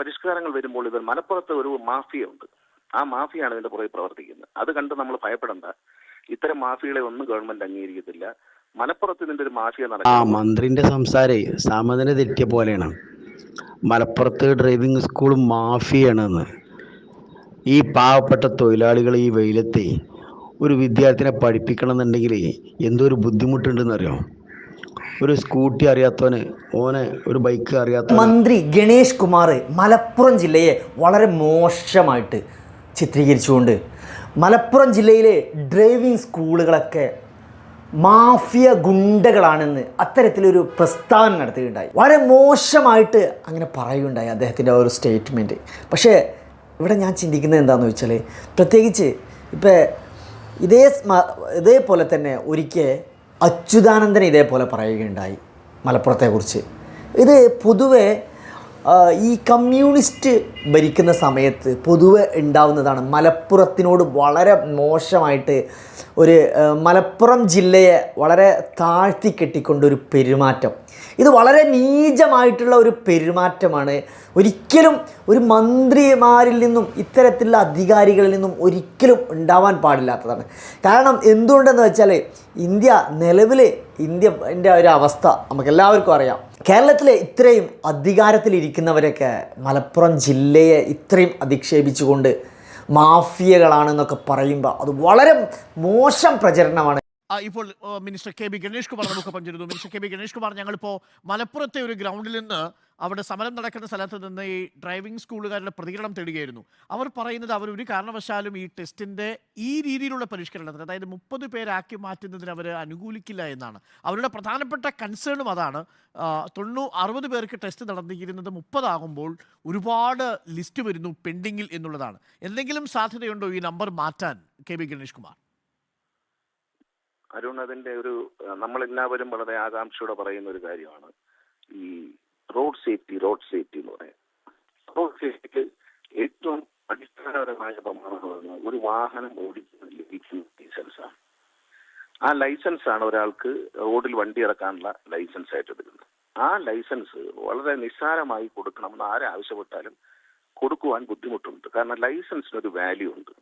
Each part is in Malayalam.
പരിഷ്കാരങ്ങൾ വരുമ്പോൾ ഇവർ മലപ്പുറത്ത് ഒരു മാഫിയ ഉണ്ട് ആ മാഫിയാണ് ഇതിന്റെ പുറകെ പ്രവർത്തിക്കുന്നത്. അത് കണ്ട് നമ്മൾ ഭയപ്പെടേണ്ട. ഇത്തരം മാഫിയകളെ ഒന്നും ഗവൺമെന്റ് അംഗീകരിക്കത്തില്ല. മലപ്പുറത്ത് ഇതിന്റെ ഒരു മാഫിയ ആ മന്ത്രിന്റെ സംസാരേ സാമതിനെ തെറ്റിയ പോലെയാണ്. മലപ്പുറത്ത് ഡ്രൈവിംഗ് സ്കൂൾ മാഫിയാണെന്ന്. ഈ പാവപ്പെട്ട തൊഴിലാളികൾ ഈ വെയിലത്തെ ഒരു വിദ്യാർത്ഥിനെ പഠിപ്പിക്കണം എന്നുണ്ടെങ്കിൽ എന്തോ ഒരു ബുദ്ധിമുട്ടുണ്ടെന്ന് അറിയോ ഒരു സ്കൂട്ടി അറിയാത്തവന് ഓനെ ഒരു ബൈക്ക് അറിയാത്ത മന്ത്രി ഗണേഷ് കുമാർ മലപ്പുറം ജില്ലയെ വളരെ മോശമായിട്ട് ചിത്രീകരിച്ചുകൊണ്ട് മലപ്പുറം ജില്ലയിലെ ഡ്രൈവിംഗ് സ്കൂളുകളൊക്കെ മാഫിയ ഗുണ്ടകളാണെന്ന് അത്തരത്തിലൊരു പ്രസ്താവന നടത്തുകയുണ്ടായി. വളരെ മോശമായിട്ട് അങ്ങനെ പറയുകയുണ്ടായി അദ്ദേഹത്തിന്റെ ഒരു സ്റ്റേറ്റ്മെന്റ്. പക്ഷേ ഇവിടെ ഞാൻ ചിന്തിക്കുന്നത് എന്താണെന്ന് വെച്ചാൽ പ്രത്യേകിച്ച് ഇപ്പോൾ ഇതേ ഇതേപോലെ തന്നെ ഒരിക്കൽ അച്യുതാനന്ദൻ ഇതേപോലെ പറയുകയുണ്ടായി മലപ്പുറത്തെക്കുറിച്ച്. ഇത് പൊതുവെ ഈ കമ്മ്യൂണിസ്റ്റ് ഭരിക്കുന്ന സമയത്ത് പൊതുവെ ഉണ്ടാവുന്നതാണ് മലപ്പുറത്തിനോട് വളരെ മോശമായിട്ട് ഒരു മലപ്പുറം ജില്ലയെ വളരെ താഴ്ത്തി കെട്ടിക്കൊണ്ടൊരു പെരുമാറ്റം. ഇത് വളരെ നീചമായിട്ടുള്ള ഒരു പെരുമാറ്റമാണ്. ഒരിക്കലും ഒരു മന്ത്രിമാരിൽ നിന്നും ഇത്തരത്തിലുള്ള അധികാരികളിൽ നിന്നും ഒരിക്കലും ഉണ്ടാവാൻ പാടില്ലാത്തതാണ്. കാരണം എന്തുകൊണ്ടെന്ന് വെച്ചാൽ ഇന്ത്യ നിലവിൽ ഇന്ത്യ എന്റെ ഒരു അവസ്ഥ നമുക്ക് എല്ലാവർക്കും അറിയാം. കേരളത്തിലെ ഇത്രയും അധികാരത്തിലിരിക്കുന്നവരൊക്കെ മലപ്പുറം ജില്ലയെ ഇത്രയും അധിക്ഷേപിച്ചുകൊണ്ട് മാഫിയകളാണെന്നൊക്കെ പറയുമ്പോൾ അത് വളരെ മോശം പ്രചരണമാണ്. ഇപ്പോൾ minister K B Ganesh Kumar നമുക്ക് പഞ്ചിരുന്നു minister K B Ganesh Kumar ഞങ്ങളിപ്പോൾ മലപ്പുറത്തെ ഒരു ഗ്രൗണ്ടിൽ നിന്ന് അവിടെ സമരം നടക്കുന്ന സ്ഥലത്ത് നിന്ന് ഈ ഡ്രൈവിംഗ് സ്കൂളുകാരുടെ പ്രതികരണം തേടുകയായിരുന്നു. അവർ പറയുന്നത് അവർ ഒരു കാരണവശാലും ഈ ടെസ്റ്റിന്റെ ഈ രീതിയിലുള്ള പരിഷ്കരണത്തിന് അതായത് മുപ്പത് പേരാക്കി മാറ്റുന്നതിന് അവർ അനുകൂലിക്കില്ല എന്നാണ്. അവരുടെ പ്രധാനപ്പെട്ട കൺസേണും അതാണ്. തൊണ്ണൂ അറുപത് പേർക്ക് ടെസ്റ്റ് നടന്നിരിക്കുന്നത് മുപ്പതാകുമ്പോൾ ഒരുപാട് ലിസ്റ്റ് വരുന്നു പെൻഡിങ്ങിൽ എന്നുള്ളതാണ്. എന്തെങ്കിലും സാധ്യതയുണ്ടോ ഈ നമ്പർ മാറ്റാൻ കെ ബി ഗണേഷ് കുമാർ അരുൺ അതിന്റെ ഒരു നമ്മളെല്ലാവരും വളരെ ആകാംക്ഷയോടെ പറയുന്ന ഒരു കാര്യമാണ്. ഈ റോഡ് സേഫ്റ്റി റോഡ് സേഫ്റ്റി എന്ന് പറയാം റോഡ് സേഫ്റ്റിക്ക് ഏറ്റവും അടിസ്ഥാനപരമായ പ്രമാണങ്ങൾ ഒരു വാഹനം ഓടിക്കുന്ന ലഭിക്കുന്ന ലൈസൻസാണ് ആ ലൈസൻസ് ആണ് ഒരാൾക്ക് റോഡിൽ വണ്ടി ഇറക്കാനുള്ള ലൈസൻസ് ആയിട്ട് എടുക്കുന്നത് ആ ലൈസൻസ് വളരെ നിസ്സാരമായി കൊടുക്കണമെന്ന് ആരാവശ്യപ്പെട്ടാലും കൊടുക്കുവാൻ ബുദ്ധിമുട്ടുണ്ട്. കാരണം ലൈസൻസിന് ഒരു വാല്യൂ ഉണ്ട്.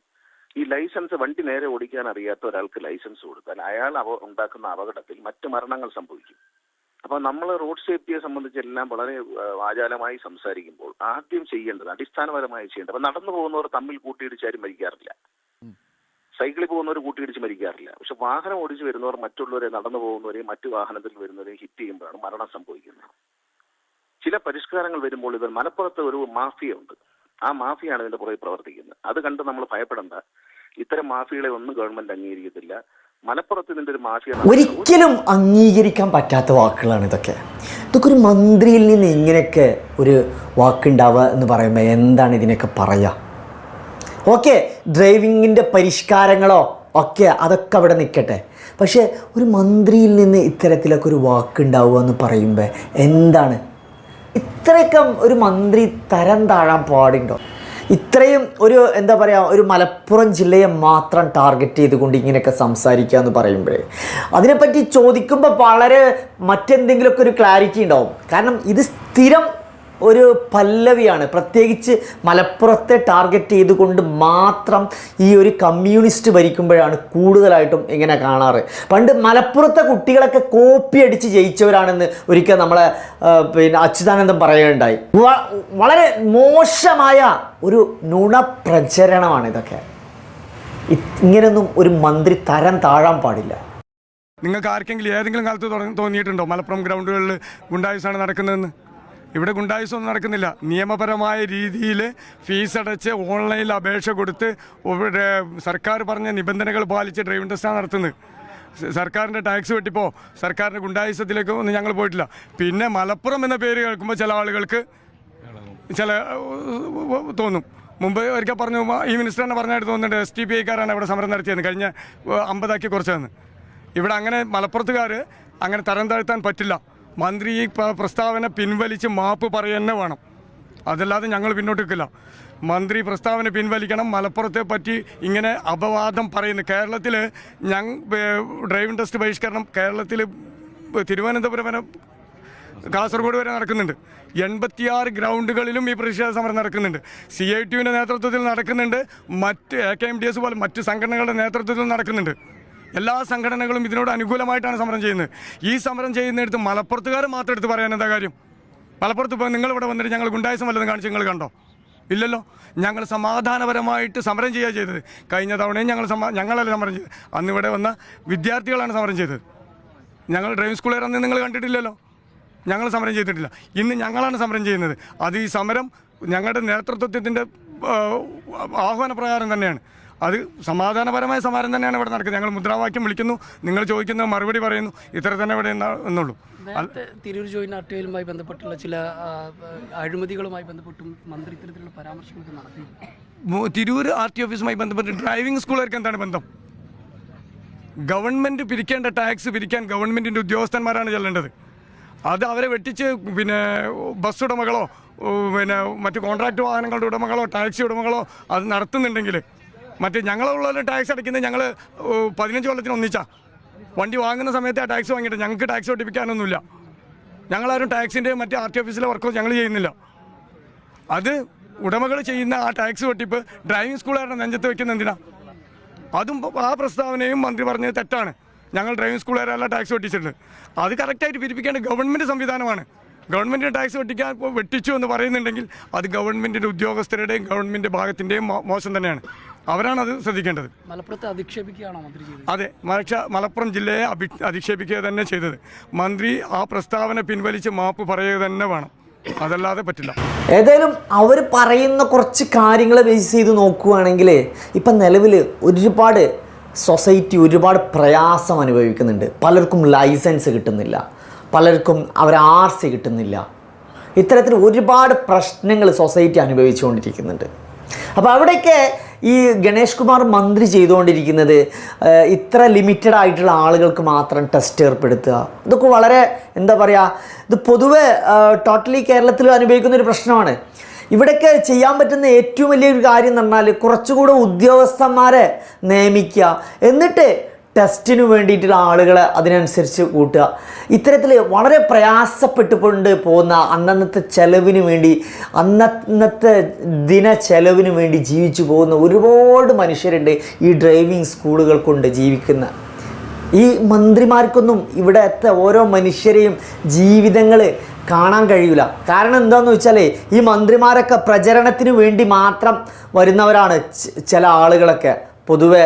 ഈ ലൈസൻസ് വണ്ടി നേരെ ഓടിക്കാൻ അറിയാത്ത ഒരാൾക്ക് ലൈസൻസ് കൊടുത്താൽ അയാൾ അവ ഉണ്ടാക്കുന്ന അപകടത്തിൽ മറ്റ് മരണങ്ങൾ സംഭവിക്കും. അപ്പോൾ നമ്മൾ റോഡ് സേഫ്റ്റിയെ സംബന്ധിച്ച് എല്ലാം വളരെ ആചാരമായി സംസാരിക്കുമ്പോൾ ആദ്യം ചെയ്യേണ്ടത് അടിസ്ഥാനപരമായി ചെയ്യേണ്ടത് അപ്പൊ നടന്നു പോകുന്നവർ തമ്മിൽ കൂട്ടിയിടിച്ച് ആരും മരിക്കാറില്ല സൈക്കിളിൽ പോകുന്നവർ കൂട്ടിയിടിച്ച് മരിക്കാറില്ല. പക്ഷെ വാഹനം ഓടിച്ച് വരുന്നവർ മറ്റുള്ളവരെ നടന്നു പോകുന്നവരെയും മറ്റു വാഹനത്തിൽ വരുന്നവരെയും ഹിറ്റ് ചെയ്യുമ്പോഴാണ് മരണം സംഭവിക്കുന്നത്. ചില പരിഷ്കാരങ്ങൾ വരുമ്പോൾ ഇവർ മലപ്പുറത്ത് ഒരു മാഫിയ ഉണ്ട്. ആ മാഫിയാണ് ഇതിന്റെ പുറകെ പ്രവർത്തിക്കുന്നത്. അത് കണ്ട് നമ്മൾ ഭയപ്പെടണ്ട. ഇത്തരം മാഫിയകളെ ഒന്നും ഗവൺമെന്റ് അംഗീകരിക്കത്തില്ല. മലപ്പുറത്ത് ഇതിന്റെ ഒരു മാഫിയ ഒരിക്കലും അംഗീകരിക്കാൻ പറ്റാത്ത വാക്കുകളാണ് ഇതൊക്കെ. ഇതൊക്കെ ഒരു മന്ത്രിയിൽ നിന്ന് ഇങ്ങനെയൊക്കെ ഒരു വാക്കുണ്ടാവുക എന്ന് പറയുമ്പോൾ എന്താണ് ഇതിനൊക്കെ പറയുക ഓക്കെ ഡ്രൈവിങ്ങിന്റെ പരിഷ്കാരങ്ങളോ ഒക്കെ അതൊക്കെ അവിടെ നിൽക്കട്ടെ. പക്ഷേ ഒരു മന്ത്രിയിൽ നിന്ന് ഇത്തരത്തിലൊക്കെ ഒരു വാക്കുണ്ടാവുക എന്ന് പറയുമ്പോൾ എന്താണ് ഇത്രയൊക്കെ ഒരു മന്ത്രി തരം താഴാൻ പാടുണ്ടോ? ഇത്രയും ഒരു എന്താ പറയുക ഒരു മലപ്പുറം ജില്ലയെ മാത്രം ടാർഗറ്റ് ചെയ്തുകൊണ്ട് ഇങ്ങനെയൊക്കെ സംസാരിക്കുക എന്ന് പറയുമ്പോഴേ. അതിനെപ്പറ്റി ചോദിക്കുമ്പോൾ വളരെ മറ്റെന്തെങ്കിലുമൊക്കെ ഒരു ക്ലാരിറ്റി ഉണ്ടാവും. കാരണം ഇത് സ്ഥിരം ഒരു പല്ലവിയാണ്. പ്രത്യേകിച്ച് മലപ്പുറത്തെ ടാർഗറ്റ് ചെയ്തുകൊണ്ട് മാത്രം ഈ ഒരു കമ്മ്യൂണിസ്റ്റ് ഭരിക്കുമ്പോഴാണ് കൂടുതലായിട്ടും ഇങ്ങനെ കാണാറ്. പണ്ട് മലപ്പുറത്തെ കുട്ടികളൊക്കെ കോപ്പി അടിച്ച് ജയിച്ചവരാണെന്ന് ഒരിക്കൽ നമ്മളെ പിന്നെ അച്യുതാനന്ദം പറയുകയുണ്ടായി. വളരെ മോശമായ ഒരു നുണപ്രചരണമാണ് ഇതൊക്കെ. ഇങ്ങനെയൊന്നും ഒരു മന്ത്രി തരം താഴാൻ പാടില്ല. നിങ്ങൾക്ക് ആർക്കെങ്കിലും ഏതെങ്കിലും കാലത്ത് തോന്നിയിട്ടുണ്ടോ? മലപ്പുറം ഗ്രൗണ്ടുകളിൽ ഗുണ്ടായുസാണ് നടക്കുന്നതെന്ന്. ഇവിടെ ഗുണ്ടായുസൊന്നും നടക്കുന്നില്ല. നിയമപരമായ രീതിയിൽ ഫീസ് അടച്ച് ഓൺലൈനിൽ അപേക്ഷ കൊടുത്ത് ഇവിടെ സർക്കാർ പറഞ്ഞ നിബന്ധനകൾ പാലിച്ച് ഡ്രൈവിംഗ് ടെസ്റ്റാണ് നടത്തുന്നത്. സർക്കാരിന്റെ ടാക്സ് വെട്ടിപ്പോൾ സർക്കാരിന്റെ ഗുണ്ടായുസത്തിലേക്ക് ഒന്നും ഞങ്ങൾ പോയിട്ടില്ല. പിന്നെ മലപ്പുറം എന്ന പേര് കേൾക്കുമ്പോൾ ചില ആളുകൾക്ക് ചില തോന്നും. മുമ്പ് ഒരിക്കൽ പറഞ്ഞു ഈ മിനിസ്റ്റർ തന്നെ പറഞ്ഞായിട്ട് തോന്നുന്നുണ്ട്. എസ് ടി പി ഐക്കാരാണ് ഇവിടെ സമരം നടത്തിയത് കഴിഞ്ഞ അമ്പതാക്കി കുറച്ചതെന്ന്. ഇവിടെ അങ്ങനെ മലപ്പുറത്തുകാർ അങ്ങനെ തരം താഴ്ത്താൻ പറ്റില്ല. മന്ത്രി ഈ പ്രസ്താവന പിൻവലിച്ച് മാപ്പ് പറയുക വേണം. അതല്ലാതെ ഞങ്ങൾ പിന്നോട്ട് നിൽക്കില്ല മന്ത്രി പ്രസ്താവന പിൻവലിക്കണം. മലപ്പുറത്തെ പറ്റി ഇങ്ങനെ അപവാദം പറയുന്നു. കേരളത്തിൽ ഞങ്ങൾ ഡ്രൈവിംഗ് ടെസ്റ്റ് ബഹിഷ്കരണം കേരളത്തിൽ തിരുവനന്തപുരം വരെ കാസർഗോഡ് വരെ നടക്കുന്നുണ്ട്. എൺപത്തിയാറ് ഗ്രൗണ്ടുകളിലും ഈ പ്രതിഷേധ സമരം നടക്കുന്നുണ്ട്. സി ഐ ടിയുടെ നേതൃത്വത്തിൽ നടക്കുന്നുണ്ട്. മറ്റ് A K M D S പോലെ മറ്റ് സംഘടനകളുടെ നേതൃത്വത്തിൽ നടക്കുന്നുണ്ട്. എല്ലാ സംഘടനകളും ഇതിനോട് അനുകൂലമായിട്ടാണ് സമരം ചെയ്യുന്നത്. ഈ സമരം ചെയ്യുന്നിടത്ത് മലപ്പുറത്തുകാർ മാത്രം എടുത്ത് പറയാൻ എന്താ കാര്യം? മലപ്പുറത്ത് ഇപ്പോൾ നിങ്ങൾ ഇവിടെ വന്നിട്ട് ഞങ്ങൾ ഗുണ്ടായസം വല്ലതും കാണിച്ച് നിങ്ങൾ കണ്ടോ? ഇല്ലല്ലോ. ഞങ്ങൾ സമാധാനപരമായിട്ട് സമരം ചെയ്യുക ചെയ്തത്. കഴിഞ്ഞ തവണയും ഞങ്ങൾ സമാ ഞങ്ങളല്ല സമരം ചെയ്തത്. അന്ന് ഇവിടെ വന്ന വിദ്യാർത്ഥികളാണ് സമരം ചെയ്തത്. ഞങ്ങൾ ഡ്രൈവിംഗ് സ്കൂളുകാർ അന്ന് നിങ്ങൾ കണ്ടിട്ടില്ലല്ലോ. ഞങ്ങൾ സമരം ചെയ്തിട്ടില്ല. ഇന്ന് ഞങ്ങളാണ് സമരം ചെയ്യുന്നത്. അത് ഈ സമരം ഞങ്ങളുടെ നേതൃത്വത്തിന്റെ ആഹ്വാന പ്രകാരം തന്നെയാണ്. അത് സമാധാനപരമായ സമരം തന്നെയാണ് ഇവിടെ നടക്കുന്നത്. ഞങ്ങൾ മുദ്രാവാക്യം വിളിക്കുന്നു. നിങ്ങൾ ചോദിക്കുന്ന മറുപടി പറയുന്നു. ഇത്ര തന്നെ ഇവിടെ എന്നാ- എന്നുള്ളൂ. തിരൂർ ജോയിൻ ആർ ടി ഐയിലുമായി ബന്ധപ്പെട്ടുള്ള ചില അഴിമതികളുമായി ബന്ധപ്പെട്ടും മന്ത്രി ഇത്തരത്തിലുള്ള പരാമർശങ്ങളൊക്കെ നടത്തി തിരൂർ ആർ ടി ഓഫീസുമായി ബന്ധപ്പെട്ട് ഡ്രൈവിംഗ് സ്കൂളുകാർക്ക് എന്താണ് ബന്ധം? ഗവൺമെന്റ് പിരിക്കേണ്ട ടാക്സ് പിരിക്കാൻ ഗവൺമെന്റിന്റെ ഉദ്യോഗസ്ഥന്മാരാണ് ചെല്ലേണ്ടത്. അത് അവരെ വെട്ടിച്ച് പിന്നെ ബസ് ഉടമകളോ പിന്നെ മറ്റു കോൺട്രാക്ട് വാഹനങ്ങളുടെ ഉടമകളോ ടാക്സി ഉടമകളോ അത് നടത്തുന്നുണ്ടെങ്കിൽ മറ്റ് ഞങ്ങളുള്ള ടാക്സ് അടയ്ക്കുന്നത് ഞങ്ങൾ പതിനഞ്ച് കൊല്ലത്തിന് ഒന്നിച്ചാ. വണ്ടി വാങ്ങുന്ന സമയത്ത് ആ ടാക്സ് വാങ്ങിയിട്ട് ഞങ്ങൾക്ക് ടാക്സ് ഒട്ടിപ്പിക്കാനൊന്നുമില്ല. ഞങ്ങളാരും ടാക്സിന്റെ മറ്റേ ആർ ടി ഓഫീസിലെ വർക്കോ ഞങ്ങൾ ചെയ്യുന്നില്ല. അത് ഉടമകൾ ചെയ്യുന്ന ആ ടാക്സ് വെട്ടിപ്പ് ഡ്രൈവിംഗ് സ്കൂളുകാരുടെ നെഞ്ചത്ത് വെക്കുന്ന എന്തിനാ? അതും ആ പ്രസ്താവനയും മന്ത്രി പറഞ്ഞത് തെറ്റാണ്. ഞങ്ങൾ ഡ്രൈവിംഗ് സ്കൂളുകാരല്ല ടാക്സ് വെട്ടിച്ചിട്ടുണ്ട്. അത് കറക്റ്റായിട്ട് പിരിപ്പിക്കേണ്ട ഗവൺമെന്റ് സംവിധാനമാണ്. ഗവൺമെന്റ് ടാക്സ് വെട്ടിക്കാൻ വെട്ടിച്ചു എന്ന് പറയുന്നുണ്ടെങ്കിൽ അത് ഗവൺമെന്റിന്റെ ഉദ്യോഗസ്ഥരുടെയും ഗവൺമെന്റ് ഭാഗത്തിന്റെയും മോശം തന്നെയാണ്. അവരാണ് അത് ശ്രദ്ധിക്കേണ്ടത്. മലപ്പുറത്തെ അധിക്ഷേപിക്കുകയാണോ മന്ത്രി ചെയ്തത്? അതെ മലക്ഷ മലപ്പുറം ജില്ലയെ അഭി അധിക്ഷേപിക്കുക തന്നെ ചെയ്തത്. മന്ത്രി ആ പ്രസ്താവന പിൻവലിച്ച് മാപ്പ് പറയുക തന്നെ വേണം. അതല്ലാതെ പറ്റില്ല. ഏതായാലും അവർ പറയുന്ന കുറച്ച് കാര്യങ്ങൾ ബേസ് ചെയ്ത് നോക്കുകയാണെങ്കിൽ ഇപ്പം നിലവിൽ ഒരുപാട് സൊസൈറ്റി ഒരുപാട് പ്രയാസം അനുഭവിക്കുന്നുണ്ട്. പലർക്കും ലൈസൻസ് കിട്ടുന്നില്ല. പലർക്കും അവർ ആർ സി കിട്ടുന്നില്ല. ഇത്തരത്തിൽ ഒരുപാട് പ്രശ്നങ്ങൾ സൊസൈറ്റി അനുഭവിച്ചുകൊണ്ടിരിക്കുന്നുണ്ട്. അപ്പോൾ അവിടെയൊക്കെ ഈ ഗണേഷ് കുമാർ മന്ത്രി ചെയ്തുകൊണ്ടിരിക്കുന്നത് ഇത്ര ലിമിറ്റഡ് ആയിട്ടുള്ള ആളുകൾക്ക് മാത്രം ടെസ്റ്റ് ഏർപ്പെടുത്തുക. ഇതൊക്കെ വളരെ എന്താ പറയുക ഇത് പൊതുവെ ടോട്ടലി കേരളത്തിൽ അനുഭവിക്കുന്ന ഒരു പ്രശ്നമാണ്. ഇവിടെയൊക്കെ ചെയ്യാൻ പറ്റുന്ന ഏറ്റവും വലിയൊരു കാര്യം എന്ന് പറഞ്ഞാൽ കുറച്ചുകൂടെ ഉദ്യോഗസ്ഥന്മാരെ നിയമിക്കുക. എന്നിട്ട് ടെസ്റ്റിന് വേണ്ടിയിട്ടുള്ള ആളുകളെ അതിനനുസരിച്ച് കൂട്ടുക. ഇത്തരത്തിൽ വളരെ പ്രയാസപ്പെട്ടുകൊണ്ട് പോകുന്ന അന്നന്നത്തെ ചെലവിന് വേണ്ടി അന്നന്നത്തെ ദിന ചെലവിന് വേണ്ടി ജീവിച്ചു പോകുന്ന ഒരുപാട് മനുഷ്യരുണ്ട് ഈ ഡ്രൈവിംഗ് സ്കൂളുകൾ കൊണ്ട് ജീവിക്കുന്ന. ഈ മന്ത്രിമാർക്കൊന്നും ഇവിടുത്തെ ഓരോ മനുഷ്യരെയും ജീവിതങ്ങൾ കാണാൻ കഴിയില്ല കാരണം എന്താണെന്ന് വെച്ചാൽ ഈ മന്ത്രിമാരൊക്കെ പ്രചരണത്തിന് വേണ്ടി മാത്രം വരുന്നവരാണ് ചില ആളുകളൊക്കെ. പൊതുവെ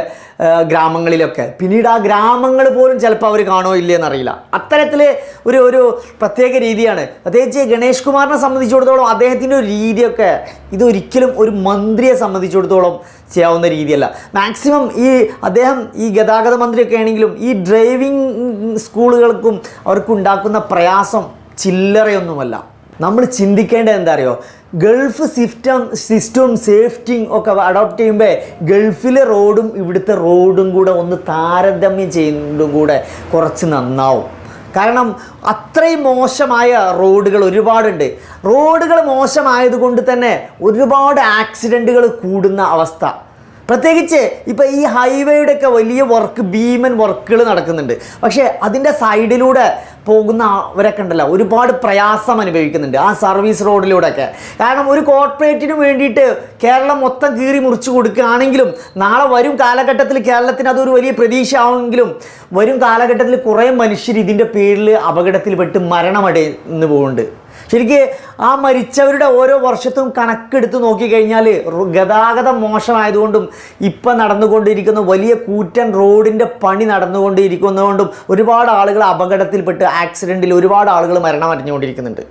ഗ്രാമങ്ങളിലൊക്കെ. പിന്നീട് ആ ഗ്രാമങ്ങൾ പോലും ചിലപ്പോൾ അവർ കാണുമോ ഇല്ലയെന്ന് എന്നറിയില്ല. അത്തരത്തിൽ ഒരു ഒരു പ്രത്യേക രീതിയാണ്. പ്രത്യേകിച്ച് ഗണേഷ് കുമാറിനെ സംബന്ധിച്ചിടത്തോളം അദ്ദേഹത്തിന്റെ ഒരു രീതിയൊക്കെ ഇതൊരിക്കലും ഒരു മന്ത്രിയെ സംബന്ധിച്ചിടത്തോളം ചെയ്യാവുന്ന രീതിയല്ല. മാക്സിമം ഈ അദ്ദേഹം ഈ ഗതാഗത മന്ത്രിയൊക്കെ ആണെങ്കിലും ഈ ഡ്രൈവിംഗ് സ്കൂളുകൾക്കും അവർക്കുണ്ടാക്കുന്ന പ്രയാസം ചില്ലറയൊന്നുമല്ല. നമ്മൾ ചിന്തിക്കേണ്ടത് എന്താ അറിയോ ഗൾഫ് സിസ്റ്റം സിസ്റ്റവും സേഫ്റ്റിയും ഒക്കെ അഡോപ്റ്റ് ചെയ്യുമ്പോൾ ഗൾഫിലെ റോഡും ഇവിടുത്തെ റോഡും കൂടെ ഒന്ന് താരതമ്യം ചെയ്യുന്നതും കൂടെ കുറച്ച് നന്നാവും. കാരണം അത്രയും മോശമായ റോഡുകൾ ഒരുപാടുണ്ട്. റോഡുകൾ മോശമായതുകൊണ്ട് തന്നെ ഒരുപാട് ആക്സിഡന്റുകൾ കൂടുന്ന അവസ്ഥ. പ്രത്യേകിച്ച് ഇപ്പോൾ ഈ ഹൈവേയുടെ ഒക്കെ വലിയ വർക്ക് ഭീമൻ വർക്കുകൾ നടക്കുന്നുണ്ട്. പക്ഷേ അതിന്റെ സൈഡിലൂടെ പോകുന്ന അവരൊക്കെ ഉണ്ടല്ലോ ഒരുപാട് പ്രയാസം അനുഭവിക്കുന്നുണ്ട് ആ സർവീസ് റോഡിലൂടെയൊക്കെ കാരണം ഒരു കോർപ്പറേറ്റിന് വേണ്ടിയിട്ട് കേരളം മൊത്തം കീറി മുറിച്ച് കൊടുക്കുകയാണെങ്കിലും നാളെ വരും കാലഘട്ടത്തിൽ കേരളത്തിന് അതൊരു വലിയ പ്രതീക്ഷ ആവുമെങ്കിലും വരും കാലഘട്ടത്തിൽ കുറേ മനുഷ്യർ ഇതിന്റെ പേരിൽ അപകടത്തിൽപ്പെട്ട് മരണമടയുന്നു പോകുന്നുണ്ട് ശരിക്ക് ആ മരിച്ചവരുടെ ഓരോ വർഷത്തും കണക്കെടുത്ത് നോക്കിക്കഴിഞ്ഞാൽ ഗതാഗതം മോശമായതുകൊണ്ടും ഇപ്പം നടന്നുകൊണ്ടിരിക്കുന്ന വലിയ കൂറ്റൻ റോഡിന്റെ പണി നടന്നുകൊണ്ടിരിക്കുന്നതുകൊണ്ടും ഒരുപാട് ആളുകൾ അപകടത്തിൽപ്പെട്ട് ആക്സിഡന്റിൽ ഒരുപാട് ആളുകൾ മരണം അടഞ്ഞുകൊണ്ടിരിക്കുന്നുണ്ട്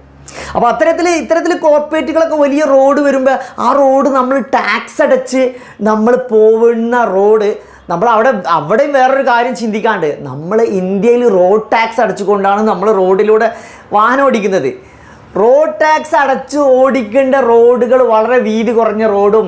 അപ്പോൾ അത്തരത്തിൽ ഇത്തരത്തിൽ കോർപ്പറേറ്റുകളൊക്കെ വലിയ റോഡ് വരുമ്പോൾ ആ റോഡ് നമ്മൾ ടാക്സ് അടച്ച് നമ്മൾ പോകുന്ന റോഡ് നമ്മൾ അവിടെ അവിടെയും വേറൊരു കാര്യം ചിന്തിക്കാണ്ട് നമ്മൾ ഇന്ത്യയിൽ റോഡ് ടാക്സ് അടച്ചുകൊണ്ടാണ് നമ്മൾ റോഡിലൂടെ വാഹനം ഓടിക്കുന്നത്. റോഡ് ടാക്സ് അടച്ച് ഓടിക്കേണ്ട റോഡുകൾ വളരെ വീതി കുറഞ്ഞ റോഡും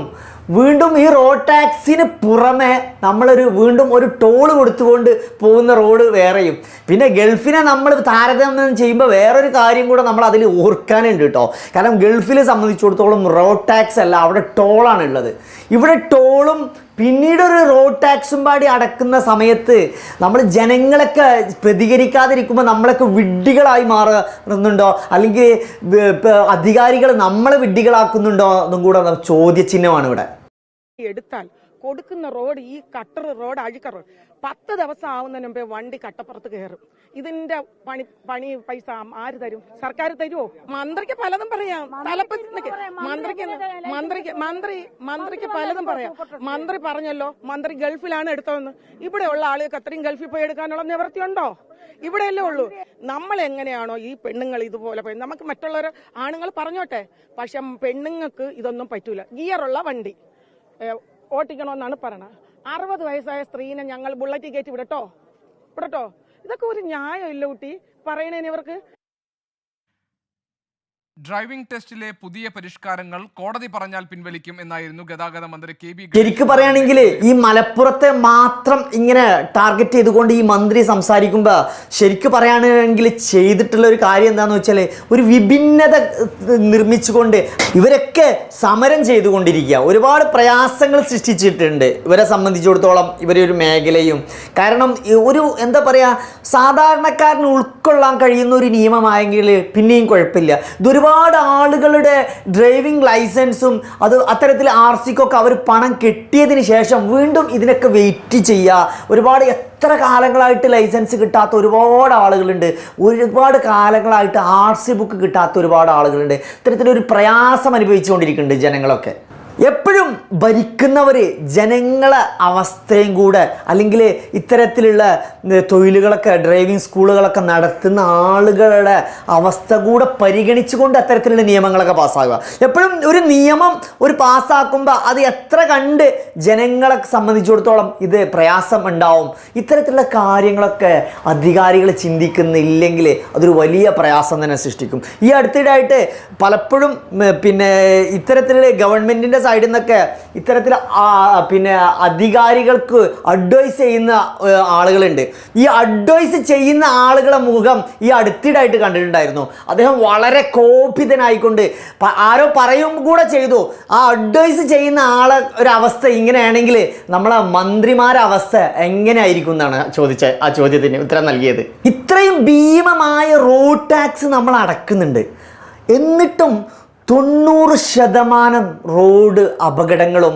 വീണ്ടും ഈ റോഡ് ടാക്സിന് പുറമെ നമ്മളൊരു വീണ്ടും ഒരു ടോൾ കൊടുത്തുകൊണ്ട് പോകുന്ന റോഡ് വേറെയും. പിന്നെ ഗൾഫിനെ നമ്മൾ താരതമ്യം ചെയ്യുമ്പോൾ വേറൊരു കാര്യം കൂടെ നമ്മൾ അതിൽ ഓർക്കാനുണ്ട് കേട്ടോ കാരണം ഗൾഫിൽ സംബന്ധിച്ചിടത്തോളം റോഡ് ടാക്സ് അല്ല അവിടെ ടോളാണ് ഉള്ളത് ഇവിടെ ടോളും പിന്നീട് ഒരു റോഡ് ടാക്സും പാടി അടക്കുന്ന സമയത്ത് നമ്മൾ ജനങ്ങളൊക്കെ പ്രതികരിക്കാതിരിക്കുമ്പോൾ നമ്മളൊക്കെ വിഡ്ഢികളായി മാറുന്നുണ്ടോ? അല്ലെങ്കിൽ അധികാരികൾ നമ്മളെ വിഡ്ഢികളാക്കുന്നുണ്ടോ എന്നും കൂടെ ചോദ്യചിഹ്നമാണ് ഇവിടെ. എടുത്താൽ കൊടുക്കുന്ന റോഡ് ഈ കട്ടർ റോഡ് അഴുക്ക റോഡ്. പത്ത് ദിവസം ആവുന്നതിന് മുമ്പേ വണ്ടി കട്ടപ്പുറത്ത് കയറും. ഇതിന്റെ പണി പണി പൈസ ആര് തരും? സർക്കാർ തരുമോ മന്ത്രിക്ക് പലതും പറയാം. തലപ്പത്തിക്ക് മന്ത്രിക്ക് മന്ത്രിക്ക് മന്ത്രി മന്ത്രിക്ക് പലതും പറയാം. മന്ത്രി പറഞ്ഞല്ലോ മന്ത്രി ഗൾഫിലാണ് എടുത്തതെന്ന്. ഇവിടെയുള്ള ആളുകൾക്ക് അത്രയും ഗൾഫിൽ പോയി എടുക്കാനുള്ള നിവൃത്തിയുണ്ടോ? ഇവിടെയല്ലേ ഉള്ളൂ. നമ്മൾ എങ്ങനെയാണോ ഈ പെണ്ണുങ്ങൾ ഇതുപോലെ പോയി നമുക്ക് മറ്റുള്ളവർ ആണുങ്ങൾ പറഞ്ഞോട്ടെ. പക്ഷെ പെണ്ണുങ്ങൾക്ക് ഇതൊന്നും പറ്റൂല. ഗിയറുള്ള വണ്ടി. ഓട്ടിക്കണമെന്നാണ് പറയണത്. അറുപത് വയസ്സായ സ്ത്രീനെ ഞങ്ങൾ ബുള്ളറ്റ് കയറ്റി വിടട്ടോ? വിടട്ടോ? ഇതൊക്കെ ഒരു ന്യായം ഇല്ല കുട്ടി. പറയണേന് ഇവർക്ക് ഡ്രൈവിംഗ് ടെസ്റ്റിലെ പുതിയ പരിഷ്കാരങ്ങൾ കോടതി പറഞ്ഞാൽ പിൻവലിക്കും എന്നായിരുന്നു ഗതാഗത മന്ത്രി കെ ബി ശരിക്കും പറയുകയാണെങ്കിൽ ഈ മലപ്പുറത്തെ മാത്രം ഇങ്ങനെ ടാർഗറ്റ് ചെയ്തുകൊണ്ട് ഈ മന്ത്രി സംസാരിക്കുമ്പോൾ ശരിക്കും പറയുകയാണെങ്കിൽ ചെയ്തിട്ടുള്ള ഒരു കാര്യം എന്താണെന്ന് വെച്ചാൽ ഒരു വിഭിന്നത നിർമ്മിച്ചുകൊണ്ട് ഇവരൊക്കെ സമരം ചെയ്തുകൊണ്ടിരിക്കുക. ഒരുപാട് പ്രയാസങ്ങൾ സൃഷ്ടിച്ചിട്ടുണ്ട്. ഇവരെ സംബന്ധിച്ചിടത്തോളം ഇവരെ ഒരു മേഖലയും. കാരണം ഒരു എന്താ പറയുക സാധാരണക്കാരന് ഉൾക്കൊള്ളാൻ കഴിയുന്ന ഒരു നിയമമായെങ്കിൽ പിന്നെയും കുഴപ്പമില്ല. ഇത് ഒരുപാട് ആളുകളുടെ ഡ്രൈവിംഗ് ലൈസൻസും അത് അത്തരത്തിൽ ആർ സിക്കൊക്കെ അവർ പണം കെട്ടിയതിന് ശേഷം വീണ്ടും ഇതിനൊക്കെ വെയിറ്റ് ചെയ്യുക ഒരുപാട് എത്ര കാലങ്ങളായിട്ട് ലൈസൻസ് കിട്ടാത്ത ഒരുപാട് ആളുകളുണ്ട്. ഒരുപാട് കാലങ്ങളായിട്ട് ആർ സി ബുക്ക് കിട്ടാത്ത ഒരുപാട് ആളുകളുണ്ട്. ഇത്തരത്തിലൊരു പ്രയാസം അനുഭവിച്ചുകൊണ്ടിരിക്കുന്നുണ്ട് ജനങ്ങളൊക്കെ. എപ്പോഴും ഭരിക്കുന്നവർ ജനങ്ങളെ അവസ്ഥയും കൂടെ അല്ലെങ്കിൽ ഇത്തരത്തിലുള്ള തൊഴിലുകളൊക്കെ ഡ്രൈവിംഗ് സ്കൂളുകളൊക്കെ നടത്തുന്ന ആളുകളുടെ അവസ്ഥ കൂടെ പരിഗണിച്ചുകൊണ്ട് അത്തരത്തിലുള്ള നിയമങ്ങളൊക്കെ പാസ്സാകുക. എപ്പോഴും ഒരു നിയമം ഒരു പാസ്സാക്കുമ്പോൾ അത് എത്ര കണ്ട് ജനങ്ങളെ സംബന്ധിച്ചിടത്തോളം ഇത് പ്രയാസം ഉണ്ടാവും. ഇത്തരത്തിലുള്ള കാര്യങ്ങളൊക്കെ അധികാരികൾ ചിന്തിക്കുന്നില്ലെങ്കിൽ അതൊരു വലിയ പ്രയാസം തന്നെ സൃഷ്ടിക്കും. ഈ അടുത്തിടെയായിട്ട് പലപ്പോഴും പിന്നെ ഇത്തരത്തിലുള്ള ഗവൺമെന്റിന്റെ സൈഡിൽ നിന്നൊക്കെ ഇത്തരത്തിൽ പിന്നെ അധികാരികൾക്ക് അഡ്വൈസ് ചെയ്യുന്ന ആളുകളുണ്ട്. ഈ അഡ്വൈസ് ചെയ്യുന്ന ആളുകളെ മുഖം ഈ അടുത്തിടായിട്ട് കണ്ടിട്ടുണ്ടായിരുന്നു. അദ്ദേഹം വളരെ കോപിതനായിക്കൊണ്ട് ആരോ പറയും കൂടെ ചെയ്തു. ആ അഡ്വൈസ് ചെയ്യുന്ന ആളെ ഒരവസ്ഥ ഇങ്ങനെയാണെങ്കിൽ നമ്മളെ മന്ത്രിമാരെ അവസ്ഥ എങ്ങനെയായിരിക്കും എന്നാണ് ചോദിച്ച ആ ചോദ്യത്തിന് ഉത്തരം നൽകിയത്. ഇത്രയും ഭീമമായ റോഡ് ടാക്സ് നമ്മൾ അടക്കുന്നുണ്ട്. എന്നിട്ടും തൊണ്ണൂറ് ശതമാനം റോഡ് അപകടങ്ങളും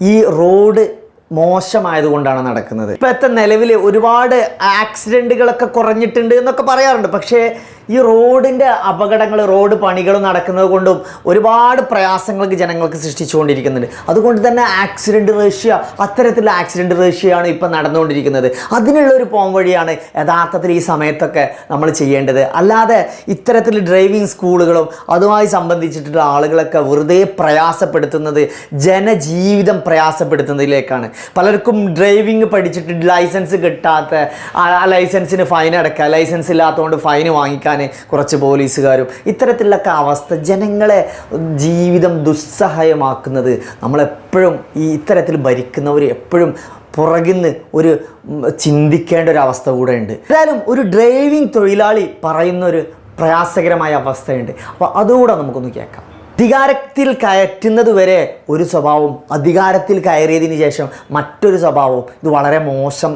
ഈ റോഡ് മോശമായതുകൊണ്ടാണ് നടക്കുന്നത്. ഇപ്പോഴത്തെ നിലവിൽ ഒരുപാട് ആക്സിഡന്റുകളൊക്കെ കുറഞ്ഞിട്ടുണ്ട് എന്നൊക്കെ പറയാറുണ്ട്. പക്ഷേ ഈ റോഡിന്റെ അപകടങ്ങൾ റോഡ് പണികൾ നടക്കുന്നത് കൊണ്ടും ഒരുപാട് പ്രയാസങ്ങൾക്ക് ജനങ്ങൾക്ക് സൃഷ്ടിച്ചുകൊണ്ടിരിക്കുന്നുണ്ട്. അതുകൊണ്ട് തന്നെ ആക്സിഡന്റ് റേഷ്യ അത്തരത്തിലുള്ള ആക്സിഡന്റ് റേഷ്യയാണ് ഇപ്പം നടന്നുകൊണ്ടിരിക്കുന്നത്. അതിനുള്ള ഒരു പോം വഴിയാണ് യഥാർത്ഥത്തിൽ ഈ സമയത്തൊക്കെ നമ്മൾ ചെയ്യേണ്ടത്. അല്ലാതെ ഇത്തരത്തിൽ ഡ്രൈവിംഗ് സ്കൂളുകളും അതുമായി സംബന്ധിച്ചിട്ടുള്ള ആളുകളൊക്കെ വെറുതെ പ്രയാസപ്പെടുത്തുന്നത് ജനജീവിതം പ്രയാസപ്പെടുത്തുന്നതിലേക്കാണ്. പലർക്കും ഡ്രൈവിംഗ് പഠിച്ചിട്ട് ലൈസൻസ് കിട്ടാത്ത ആ ലൈസൻസിന് ഫൈൻ അടക്കുക ലൈസൻസ് ഇല്ലാത്തതുകൊണ്ട് ഫൈൻ വാങ്ങിക്കാൻ കുറച്ച് പോലീസുകാരും. ഇത്തരത്തിലൊക്കെ അവസ്ഥ ജനങ്ങളെ ജീവിതം ദുസ്സഹായമാക്കുന്നത് നമ്മളെപ്പോഴും ഈ ഇത്തരത്തിൽ ഭരിക്കുന്നവർ എപ്പോഴും പുറകിന്ന് ഒരു ചിന്തിക്കേണ്ട ഒരു അവസ്ഥ കൂടെ ഉണ്ട് എന്തായാലും ഒരു ഡ്രൈവിംഗ് തൊഴിലാളി പറയുന്ന ഒരു പ്രയാസകരമായ അവസ്ഥയുണ്ട്. അപ്പോൾ അതുകൂടെ നമുക്കൊന്ന് കേൾക്കാം. അധികാരത്തിൽ കയറ്റുന്നത് വരെ ഒരു സ്വഭാവം അധികാരത്തിൽ കയറിയതിന് ശേഷം മറ്റൊരു സ്വഭാവവും ഇത് വളരെ മോശം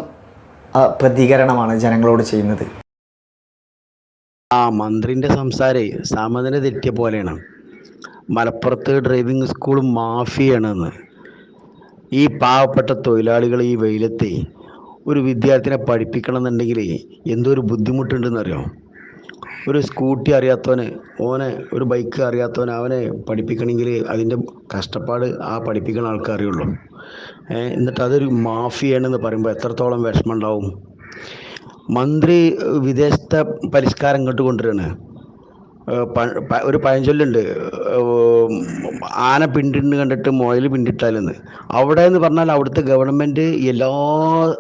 പ്രതികരണമാണ് ജനങ്ങളോട് ചെയ്യുന്നത്. ആ മന്ത്രിന്റെ സംസാരേ സാമതിനെ തെറ്റിയ പോലെയാണ്. മലപ്പുറത്ത് ഡ്രൈവിംഗ് സ്കൂൾ മാഫിയാണെന്ന്. ഈ പാവപ്പെട്ട തൊഴിലാളികൾ ഈ വെയിലത്തെ ഒരു വിദ്യാർത്ഥിനെ പഠിപ്പിക്കണം എന്നുണ്ടെങ്കിൽ എന്തോ ഒരു ബുദ്ധിമുട്ടുണ്ടെന്നറിയോ? ഒരു സ്കൂട്ടി അറിയാത്തവന് ഓനെ ഒരു ബൈക്ക് അറിയാത്തവന് അവനെ പഠിപ്പിക്കണമെങ്കിൽ അതിന്റെ കഷ്ടപ്പാട് ആ പഠിപ്പിക്കുന്ന ആൾക്കാർ അറിയുള്ളൂ. എന്നിട്ട് അതൊരു മാഫിയാണെന്ന് പറയുമ്പോൾ എത്രത്തോളം വിഷമം ഉണ്ടാവും മന്ത്രി വിദേശത്തെ പരിഷ്കാരം ഇങ്ങോട്ട് പ- ഒരു പഴഞ്ചൊല്ലുണ്ട്. ആന പിണ്ടിട്ട് കണ്ടിട്ട് മുയൽ പിണ്ടിട്ടാലെന്ന് അവിടെ എന്ന് പറഞ്ഞാൽ അവിടുത്തെ ഗവൺമെന്റ് എല്ലാ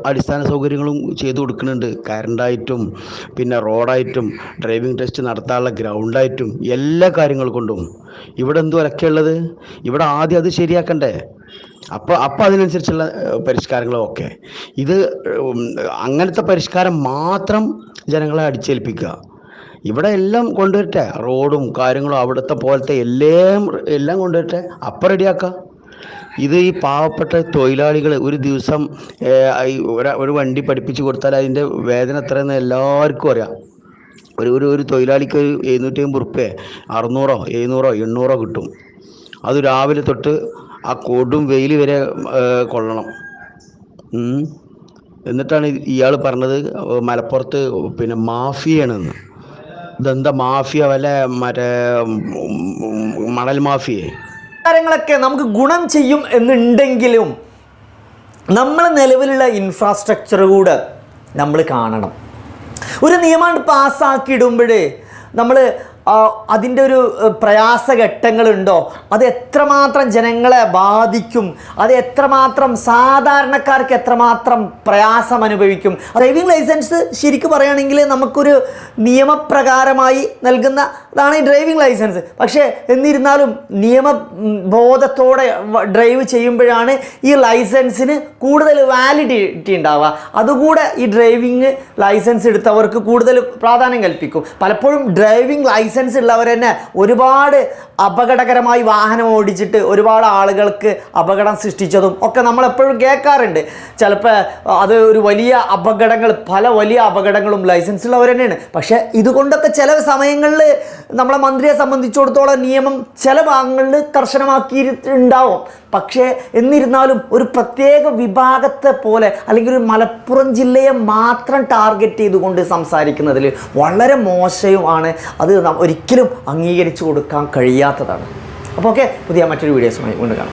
അടിസ്ഥാന സൗകര്യങ്ങളും ചെയ്തു കൊടുക്കുന്നുണ്ട്. കറണ്ടായിട്ടും പിന്നെ റോഡായിട്ടും ഡ്രൈവിംഗ് ടെസ്റ്റ് നടത്താനുള്ള ഗ്രൗണ്ടായിട്ടും എല്ലാ കാര്യങ്ങൾ കൊണ്ടും. ഇവിടെ എന്തു ഉള്ളത്? ഇവിടെ ആദ്യം അത് ശരിയാക്കണ്ടേ? അപ്പോൾ അപ്പോൾ അതിനനുസരിച്ചുള്ള പരിഷ്കാരങ്ങളും ഒക്കെ. ഇത് അങ്ങനത്തെ പരിഷ്കാരം മാത്രം ജനങ്ങളെ അടിച്ചേൽപ്പിക്കുക. ഇവിടെ എല്ലാം കൊണ്ടുവരട്ടെ. റോഡും കാര്യങ്ങളും അവിടുത്തെ പോലത്തെ എല്ലാം എല്ലാം കൊണ്ടുവരട്ടെ. അപ്പം റെഡിയാക്കാം. ഇത് ഈ പാവപ്പെട്ട തൊഴിലാളികൾ ഒരു ദിവസം ഒരു വണ്ടി പഠിപ്പിച്ചു കൊടുത്താൽ അതിന്റെ വേദന എത്രയെന്ന് എല്ലാവർക്കും അറിയാം. ഒരു ഒരു ഒരു തൊഴിലാളിക്ക് ഒരു എഴുന്നൂറ്റി അമ്പത് റുപ്യ അറുന്നൂറോ എഴുന്നൂറോ എണ്ണൂറോ കിട്ടും. അത് രാവിലെ തൊട്ട് ആ കൊടും വെയിൽ വരെ കൊള്ളണം. എന്നിട്ടാണ് ഇയാൾ പറഞ്ഞത് മലപ്പുറത്ത് പിന്നെ മാഫിയാണെന്ന് ഇതെന്താ മാഫിയ വല്ല മറ്റേ മണൽ മാഫിയേ? കാര്യങ്ങളൊക്കെ നമുക്ക് ഗുണം ചെയ്യും എന്നുണ്ടെങ്കിലും നമ്മൾ നിലവിലുള്ള ഇൻഫ്രാസ്ട്രക്ചർ കൂടെ നമ്മൾ കാണണം. ഒരു നിയമം പാസ്സാക്കിയിടുമ്പോഴേ നമ്മൾ അതിന്റെ ഒരു പ്രയാസഘട്ടങ്ങളുണ്ടോ? അത് എത്രമാത്രം ജനങ്ങളെ ബാധിക്കും? അത് എത്രമാത്രം സാധാരണക്കാർക്ക് എത്രമാത്രം പ്രയാസം അനുഭവിക്കും? ഡ്രൈവിംഗ് ലൈസൻസ് ശരിക്കും പറയുകയാണെങ്കിൽ നമുക്കൊരു നിയമപ്രകാരമായി നൽകുന്ന അതാണ് ഈ ഡ്രൈവിംഗ് ലൈസൻസ്. പക്ഷേ എന്നിരുന്നാലും നിയമ ഉം, ബോധത്തോടെ വ- ഡ്രൈവ് ചെയ്യുമ്പോഴാണ് ഈ ലൈസൻസിന് കൂടുതൽ വാലിഡിറ്റി ഉണ്ടാവുക. അതുകൂടെ ഈ ഡ്രൈവിംഗ് ലൈസൻസ് എടുത്തവർക്ക് കൂടുതൽ പ്രാധാന്യം കൽപ്പിക്കും. പലപ്പോഴും ഡ്രൈവിംഗ് ലൈസൻസ് ഉള്ളവർ തന്നെ ഒരുപാട് അപകടകരമായി വാഹനം ഓടിച്ചിട്ട് ഒരുപാട് ആളുകൾക്ക് അപകടം സൃഷ്ടിച്ചതും ഒക്കെ നമ്മളെപ്പോഴും കേൾക്കാറുണ്ട്. ചിലപ്പോൾ അത് ഒരു വലിയ അപകടങ്ങൾ പല വലിയ അപകടങ്ങളും ലൈസൻസ് ഉള്ളവർ തന്നെയാണ്. പക്ഷേ ഇതുകൊണ്ടൊക്കെ ചില സമയങ്ങളിൽ നമ്മളെ മന്ത്രിയെ സംബന്ധിച്ചിടത്തോളം നിയമം ചില ഭാഗങ്ങളിൽ കർശനമാക്കിയിട്ടുണ്ടാവും. പക്ഷേ എന്നിരുന്നാലും ഒരു പ്രത്യേക വിഭാഗത്തെ പോലെ അല്ലെങ്കിൽ ഒരു മലപ്പുറം ജില്ലയെ മാത്രം ടാർഗറ്റ് ചെയ്തുകൊണ്ട് സംസാരിക്കുന്നതിൽ വളരെ മോശവുമാണ്. അത് ഒരിക്കലും അംഗീകരിച്ചു കൊടുക്കാൻ കഴിയാത്തതാണ്. അപ്പോൾ ഓക്കെ പുതിയ മറ്റൊരു വീഡിയോസുമായി വീണ്ടും കാണാം.